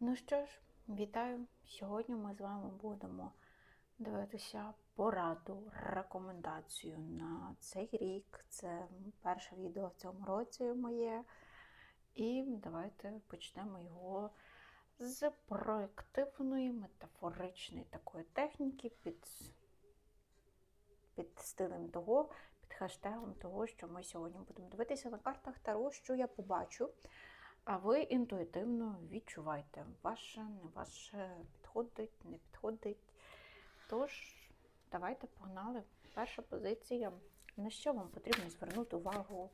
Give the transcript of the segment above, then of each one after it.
Ну що ж, вітаю! Сьогодні ми з вами будемо дивитися пораду, рекомендацію на цей рік. Це перше відео в цьому році моє. І давайте почнемо його з проєктивної, метафоричної такої техніки під, під стилем того, під хештегом того, що ми сьогодні будемо дивитися на картах Таро, що я побачу. А ви інтуїтивно відчуваєте, ваше, не ваше, підходить, не підходить. Тож, давайте погнали. Перша позиція. На що вам потрібно звернути увагу?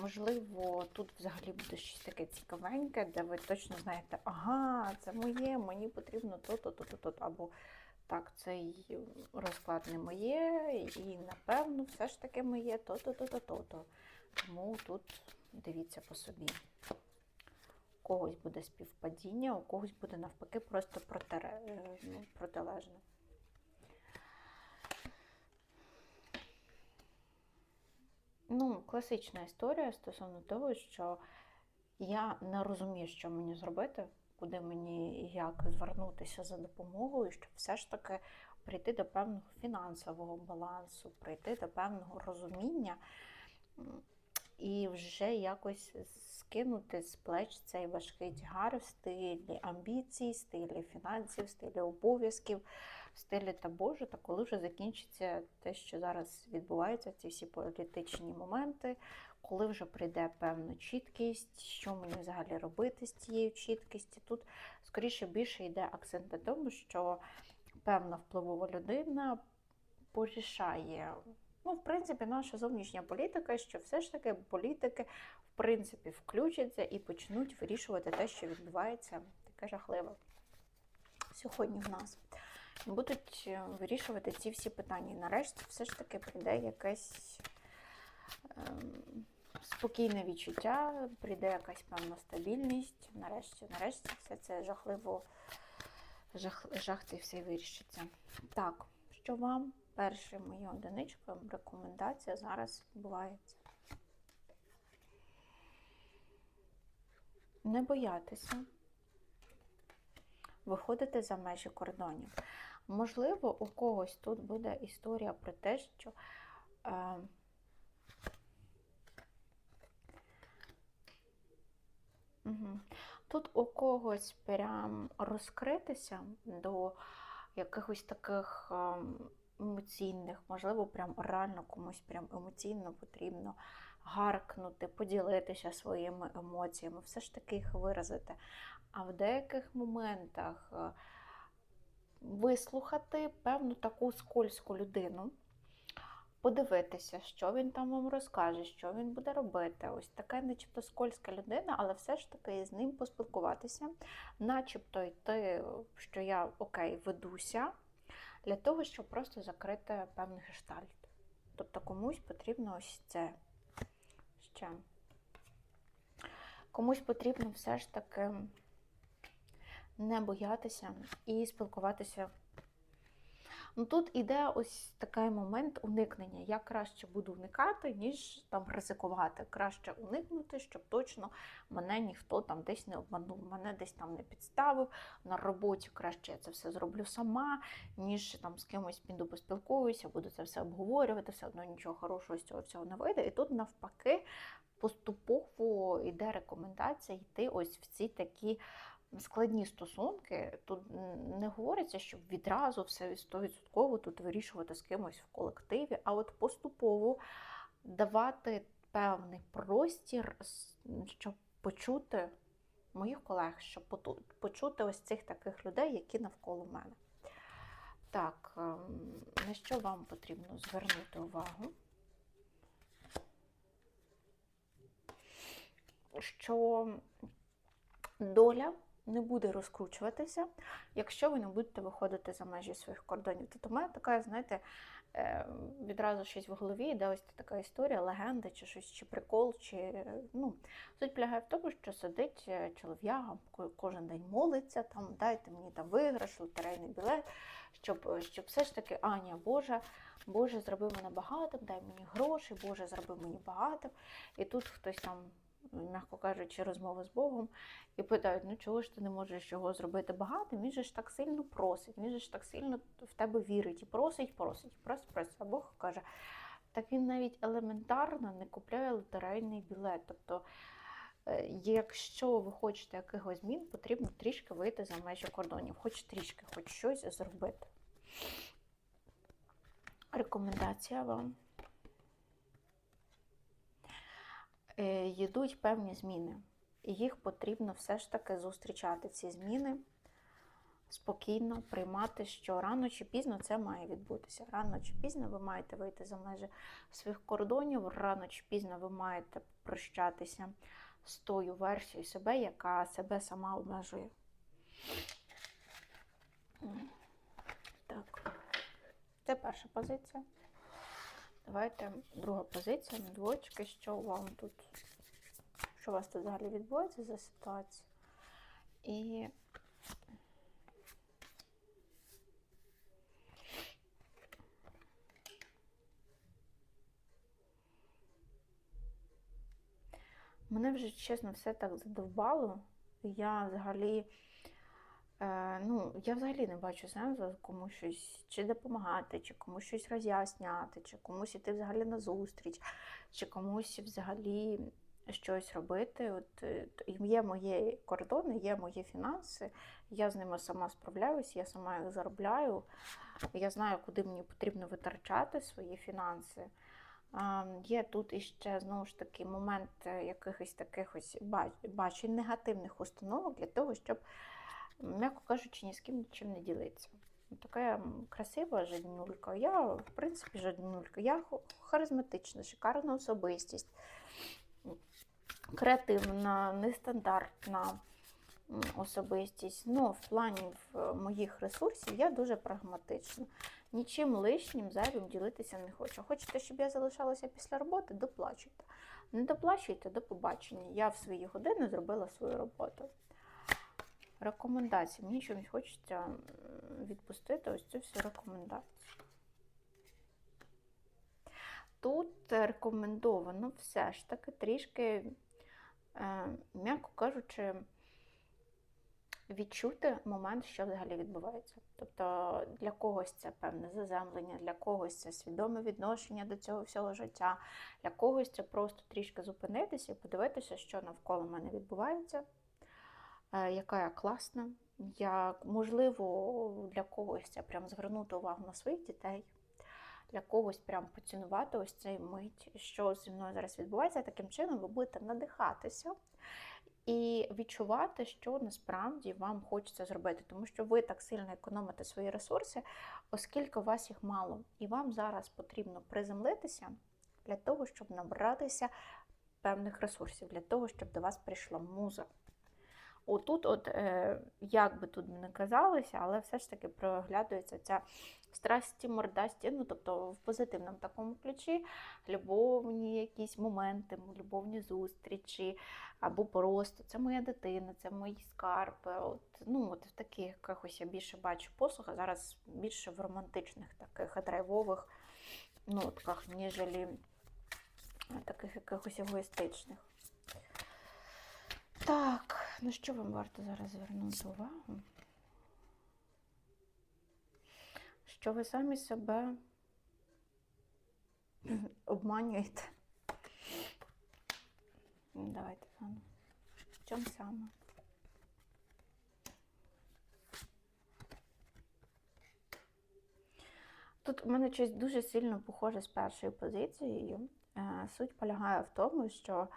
Можливо, тут взагалі буде щось таке цікавеньке, де ви точно знаєте, ага, це моє, мені потрібно то-то, то-то, то-то. Або так, цей розклад не моє, і напевно, все ж таки моє, то-то, то-то, то-то. Тому тут дивіться по собі. Когось буде співпадіння, у когось буде навпаки просто протире, е, ну, протилежне. Ну, класична історія стосовно того, що я не розумію, що мені зробити, куди мені як звернутися за допомогою, щоб все ж таки прийти до певного фінансового балансу, прийти до певного розуміння і вже якось скинути з плеч цей важкий тягар в стилі амбіцій, в стилі фінансів, в стилі обов'язків, в стилі та Боже, та коли вже закінчиться те, що зараз відбувається, ці всі політичні моменти, коли вже прийде певна чіткість, що мені взагалі робити з цією чіткістю. Тут, скоріше, більше йде акцент на тому, що певна впливова людина порішає. Ну, в принципі, наша зовнішня політика, що все ж таки політики, в принципі, включаться і почнуть вирішувати те, що відбувається, таке жахливе. Сьогодні в нас будуть вирішувати ці всі питання. Нарешті все ж таки прийде якесь ем, спокійне відчуття, прийде якась певна стабільність. Нарешті, нарешті, все це жахливо, жах, жах цей все вирішиться. Так, що вам? Перша моя одиничка, рекомендація зараз відбувається. Не боятися виходити за межі кордонів. Можливо, у когось тут буде історія про те, що е, тут у когось прям розкритися до якихось таких. Е, емоційних, можливо, прям реально комусь прям емоційно потрібно гаркнути, поділитися своїми емоціями, все ж таки їх виразити. А в деяких моментах е, вислухати певну таку скользьку людину, подивитися, що він там вам розкаже, що він буде робити. Ось така, начебто, скользька людина, але все ж таки з ним поспілкуватися, начебто йти, що я окей, ведуся для того, щоб просто закрити певний гештальт. Тобто комусь потрібно ось це ще. Комусь потрібно все ж таки не боятися і спілкуватися. Ну, Тут іде ось такий момент уникнення. Я краще буду уникати, ніж там ризикувати. Краще уникнути, щоб точно мене ніхто там десь не обманув, мене десь там не підставив. На роботі краще я це все зроблю сама, ніж там з кимось піду поспілкуюся, буду це все обговорювати, все одно нічого хорошого з цього всього не вийде. І тут навпаки поступово йде рекомендація йти ось в ці такі складні стосунки, тут не говориться, щоб відразу все 100% тут вирішувати з кимось в колективі, а от поступово давати певний простір, щоб почути моїх колег, щоб почути ось цих таких людей, які навколо мене. Так, ем, на що вам потрібно звернути увагу? Що доля не буде розкручуватися, якщо ви не будете виходити за межі своїх кордонів. Тобто, у мене така, знаєте, е, відразу щось в голові, йде ось така історія, легенда, чи щось, чи прикол, чи ну, суть полягає в тому, що сидить е, чолов'яга, кожен день молиться, там, дайте мені там виграш, лотерейний білет, щоб щоб все ж таки, Аня, Боже, Боже, зроби мене багатим, дай мені гроші, Боже, зроби мені багатим. І тут хтось там м'яко кажучи, розмови з Богом, і питають, ну чого ж ти не можеш його зробити багатим? Він же ж так сильно просить, він же ж так сильно в тебе вірить і просить, просить, просить, просить. А Бог каже, так він навіть елементарно не купляє лотерейний білет. Тобто, е, якщо ви хочете якихось змін, потрібно трішки вийти за межі кордонів, хоч трішки, хоч щось зробити. Рекомендація вам. Е, Йдуть певні зміни, і їх потрібно все ж таки зустрічати, ці зміни спокійно приймати, що рано чи пізно це має відбутися. Рано чи пізно ви маєте вийти за межі своїх кордонів, рано чи пізно ви маєте прощатися з тою версією себе, яка себе сама обмежує. Так, це перша позиція. Давайте друга позиція на двочки, що вам тут, що у вас тут взагалі відбувається за ситуація. І мене вже чесно все так задовбало. Я взагалі, ну, я взагалі не бачу сенсу комусь щось чи допомагати, чи комусь щось роз'ясняти, чи комусь іти взагалі на зустріч, чи комусь взагалі щось робити. От е, є мої кордони, є мої фінанси, я з ними сама справляюсь, я сама їх заробляю. Я знаю, куди мені потрібно витрачати свої фінанси. Є тут іще знову ж таки момент е, якихось таких ось бач- бачень негативних установок для того, щоб, м'яко кажучи, ні з ким нічим не ділитися. Така я красива жаднюлька. Я, в принципі, жаднюлька. Я харизматична, шикарна особистість, креативна, нестандартна особистість. Ну, в плані моїх ресурсів я дуже прагматична. Нічим лишнім зайвим ділитися не хочу. Хочете, щоб я залишалася після роботи, доплачуйте. Не доплачуйте до побачення. Я в свої години зробила свою роботу. Рекомендації. Мені чомусь хочеться відпустити ось цю всю рекомендацію. Тут рекомендовано все ж таки трішки, е, м'яко кажучи, відчути момент, що взагалі відбувається. Тобто для когось це певне заземлення, для когось це свідоме відношення до цього всього життя, для когось це просто трішки зупинитися і подивитися, що навколо мене відбувається, яка я класна. Як, можливо, для когось це прям звернути увагу на своїх дітей, для когось прям поцінувати ось цей мить, що зі мною зараз відбувається. Таким чином ви будете надихатися і відчувати, що насправді вам хочеться зробити, тому що ви так сильно економите свої ресурси, оскільки у вас їх мало. І вам зараз потрібно приземлитися для того, щоб набратися певних ресурсів, для того, щоб до вас прийшла муза. Отут, от, е, як би тут не казалося, але все ж таки проглядується ця страсті, мордасті, ну тобто в позитивному такому ключі, любовні якісь моменти, любовні зустрічі, або просто це моя дитина, це мої скарби. От, ну, от в таких якихось я більше бачу послуг, а зараз більше в романтичних таких драйвових нотках, ніжелі таких якихось егоїстичних. Так, на що вам варто зараз звернути увагу? Що ви самі себе обманюєте? Давайте заново. В чому саме? Тут у мене щось дуже сильно похоже з першою позицією. Е, Суть полягає в тому, що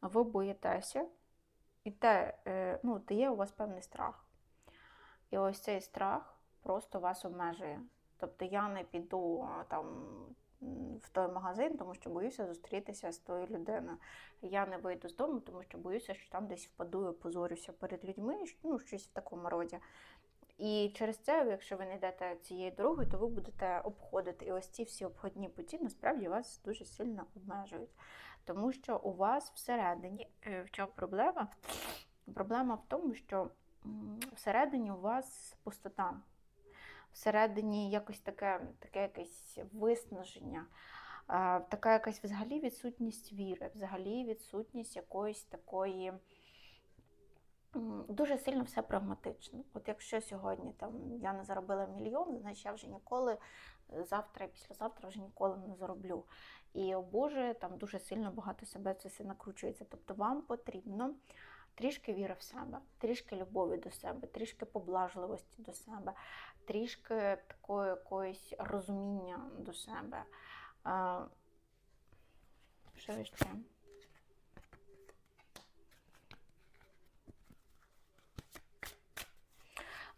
ви боїтеся, і те, е, ну, от є у вас певний страх. І ось цей страх просто вас обмежує. Тобто я не піду там в той магазин, тому що боюся зустрітися з тою людиною. Я не вийду з дому, тому що боюся, що там десь впаду і позорюся перед людьми, ну, щось в такому роді. І через це, якщо ви не йдете цією дорогою, то ви будете обходити. І ось ці всі обходні путі насправді вас дуже сильно обмежують. Тому що у вас всередині, е, в чому проблема? Проблема в тому, що всередині у вас пустота, всередині якось таке, таке якесь виснаження. Така якась взагалі відсутність віри, взагалі відсутність якоїсь такої. Дуже сильно все прагматично. От якщо сьогодні там я не заробила мільйон, значить я вже ніколи е, завтра і післязавтра вже ніколи не зароблю. І Боже, там дуже сильно багато себе це все накручується. Тобто вам потрібно трішки віри в себе, трішки любові до себе, трішки поблажливості до себе, трішки такої якоїсь розуміння до себе. Що ще?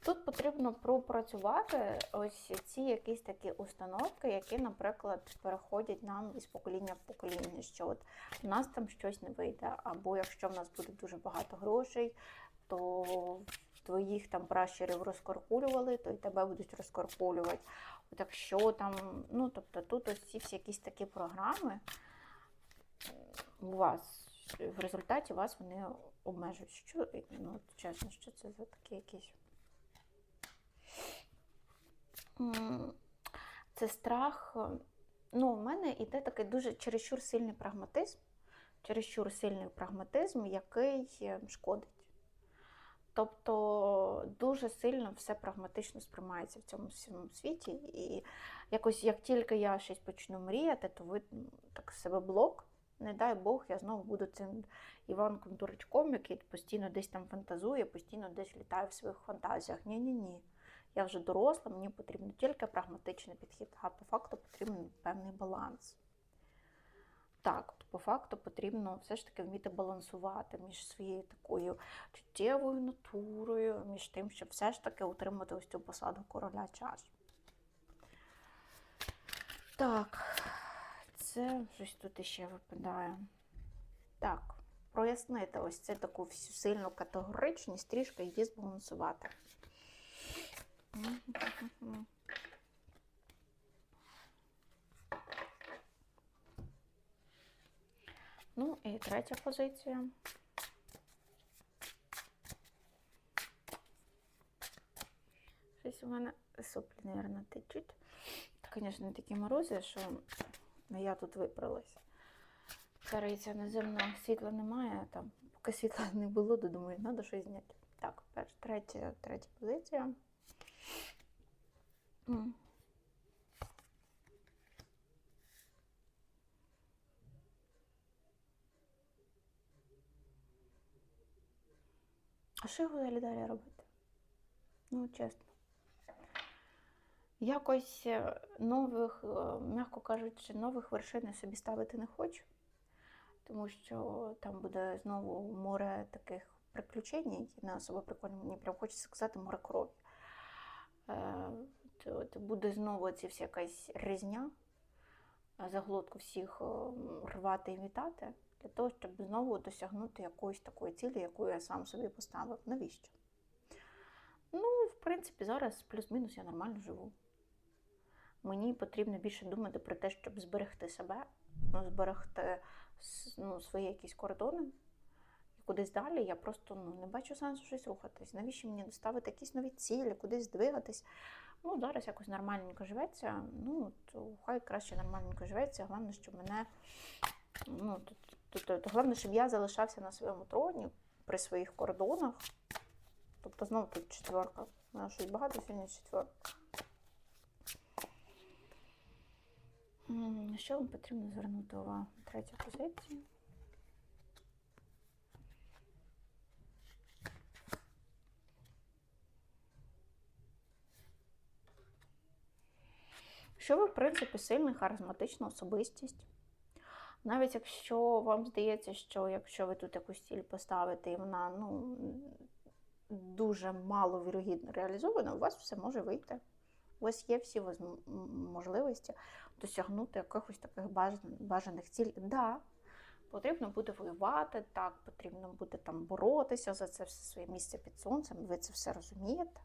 Тут потрібно пропрацювати ось ці якісь такі установки, які, наприклад, переходять нам із покоління в покоління, що от у нас там щось не вийде, або якщо в нас буде дуже багато грошей, то твоїх там пращурів розкоркулювали, то й тебе будуть розкоркулювати. От якщо там, ну тобто тут ось ці всі якісь такі програми у вас в результаті вас вони обмежують. Що, ну, чесно, що це за такі якісь. Це страх. е, Ну, у мене йде такий дуже чересчур сильний прагматизм, чересчур сильний прагматизм, який е, шкодить. Тобто дуже сильно все прагматично сприймається в цьому всьому світі. І якось як тільки я щось почну мріяти, то ви так себе блок. Не дай Бог, я знову буду цим Іванком дурачком, який постійно десь там фантазує, постійно десь літає в своїх фантазіях. Ні-ні-ні. Я вже доросла, мені потрібен тільки прагматичний підхід, а по факту потрібен певний баланс. Так, по факту потрібно все ж таки вміти балансувати між своєю такою чуттєвою натурою, між тим, щоб все ж таки утримати ось цю посаду короля часу. Так, це щось тут іще випадає. Так, прояснити ось цю таку всю сильну категоричність, трішки її збалансувати. Ну і третя позиція. Щось у мене соплі, мабуть, течуть. Звісно, такі морози, що я тут виправилась. Кариця наземного світла немає, там, поки світла не було, то думаю, треба щось зняти. Так, перш, третя, третя позиція. А що його далі далі робити? Ну, чесно. Якось е, нових, е, м'яко кажучи, нових вершин я собі ставити не хочу, тому що там буде знову море таких приключень, які не особо прикольні. Мені прям хочеться сказати море крові. То буде знову ці всі якась різня, заглотку всіх е, рвати і вітати, для того, щоб знову досягнути якоїсь такої цілі, яку я сам собі поставив. Навіщо? Ну, в принципі, зараз плюс-мінус я нормально живу. Мені потрібно більше думати про те, щоб зберегти себе, ну, зберегти ну, свої якісь кордони. І кудись далі я просто ну, не бачу сенсу щось рухатись. Навіщо мені ставити якісь нові цілі, кудись двигатись? Ну, зараз якось нормальненько живеться. Ну, то хай краще нормальненько живеться. Головне, щоб мене. Ну, то, то, то, то, головне, щоб я залишався на своєму троні при своїх кордонах. Тобто знову тут четверка. У мене щось багато сьогодні четверка. Що вам потрібно звернути увагу? Третя позиція. Що ви, в принципі, сильна, харизматична особистість. Навіть якщо вам здається, що якщо ви тут якусь ціль поставите, і вона ну, дуже мало вірогідно реалізована, у вас все може вийти. У вас є всі можливості досягнути якихось таких бажаних цілей. Да, потрібно буде воювати, так, потрібно буде там боротися за це все своє місце під сонцем, ви це все розумієте.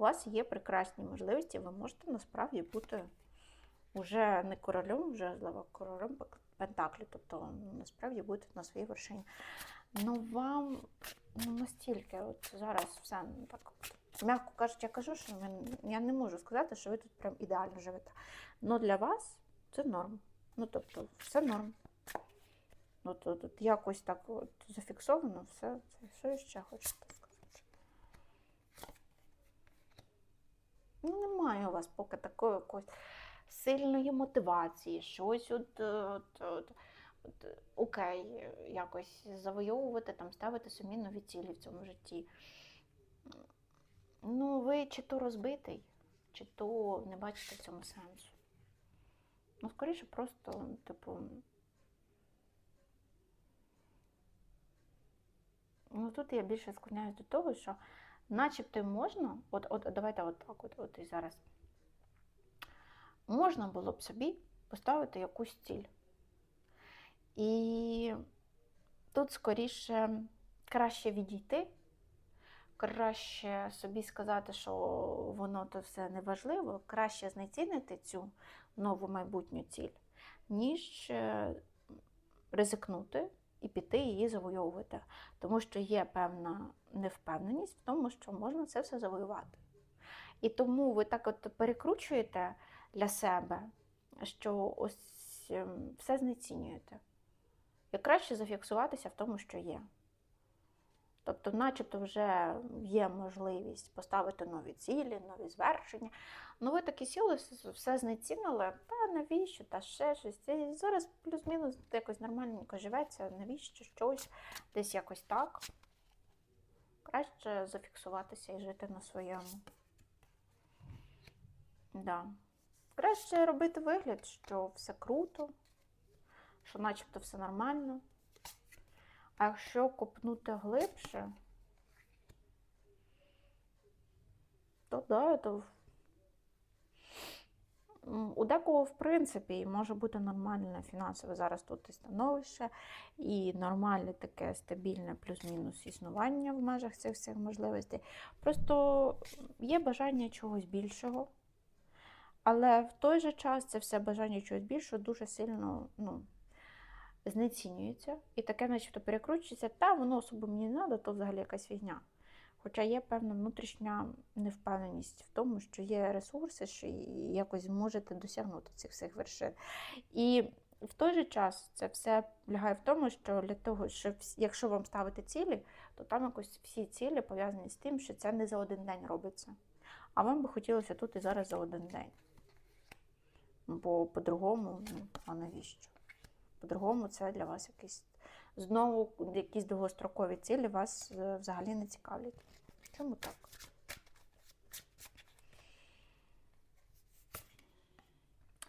У вас є прекрасні можливості, ви можете насправді бути вже не королем, вже королем Пентаклі, тобто ну, насправді будете на своїй вершині. Ну вам ну, настільки, от зараз все ну, так м'яко кажучи, я кажу, що я не можу сказати, що ви тут прям ідеально живете. Ну для вас це норм. Ну, тобто, все норм. Ну, то тут якось так от зафіксовано, все. Це що я ще хочете? Ну, немає у вас поки такої якоїсь сильної мотивації, щось от, от, от, от, окей, якось завойовувати, там, ставити собі нові цілі в цьому житті. Ну, ви чи то розбитий, чи то не бачите в цьому сенсу. Ну, скоріше, просто, типу. Ну, тут я більше склоняюсь до того, що начебто можна, от, от давайте от так, от, от і зараз. Можна було б собі поставити якусь ціль. І тут скоріше краще відійти, краще собі сказати, що воно то все неважливо, краще знецінити цю нову майбутню ціль, ніж е, ризикнути і піти її завойовувати. Тому що є певна невпевненість в тому, що можна це все завоювати. І тому ви так от перекручуєте для себе, що ось ем, все знецінюєте. І краще зафіксуватися в тому, що є. Тобто, начебто, вже є можливість поставити нові цілі, нові звершення. Ну, ви такі сіли, все знецінили, та навіщо, та ще щось. І зараз плюс-мінус якось нормальненько живеться, навіщо щось, десь якось так. Краще зафіксуватися і жити на своєму. Да. Краще робити вигляд, що все круто, що начебто все нормально. А якщо копнути глибше, то да, то у декого, в принципі, може бути нормальне фінансове зараз тут і становище, і нормальне таке стабільне плюс-мінус існування в межах цих всіх можливостей. Просто є бажання чогось більшого. Але в той же час це все бажання чогось більшого дуже сильно ну, знецінюється. І таке, начебто, перекручується, та воно особо мені не треба, то взагалі якась фігня. Хоча є певна внутрішня невпевненість в тому, що є ресурси, що якось зможете досягнути цих всіх вершин. І в той же час це все лягає в тому, що для того, що якщо вам ставити цілі, то там якось всі цілі пов'язані з тим, що це не за один день робиться. А вам би хотілося тут і зараз за один день. Бо по-другому, ну, а навіщо? По-другому, це для вас якісь знову якісь довгострокові цілі вас е, взагалі не цікавлять. Чому так?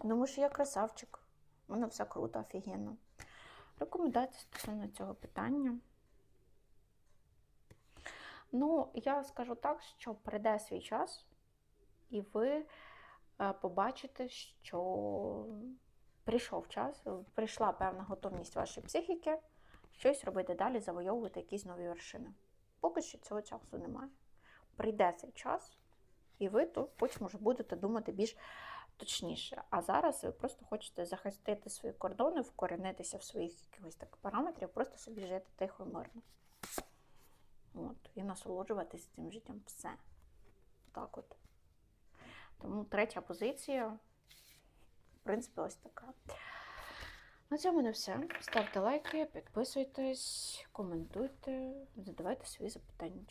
Тому що я красавчик. У мене все круто, офігенно. Рекомендації стосовно цього питання. Ну, я скажу так, що прийде свій час, і ви е, побачите, що прийшов час, прийшла певна готовність вашої психіки щось робити далі, завойовувати якісь нові вершини. Поки що цього часу немає. Прийде цей час, і ви то потім вже будете думати більш точніше. А зараз ви просто хочете захистити свої кордони, вкоренитися в своїх якихось так параметрів, просто собі жити тихо і мирно. От, і насолоджуватися цим життям все. Так от. Тому третя позиція, в принципі, ось така. На цьому не все. Ставте лайки, підписуйтесь, коментуйте, задавайте свої запитання.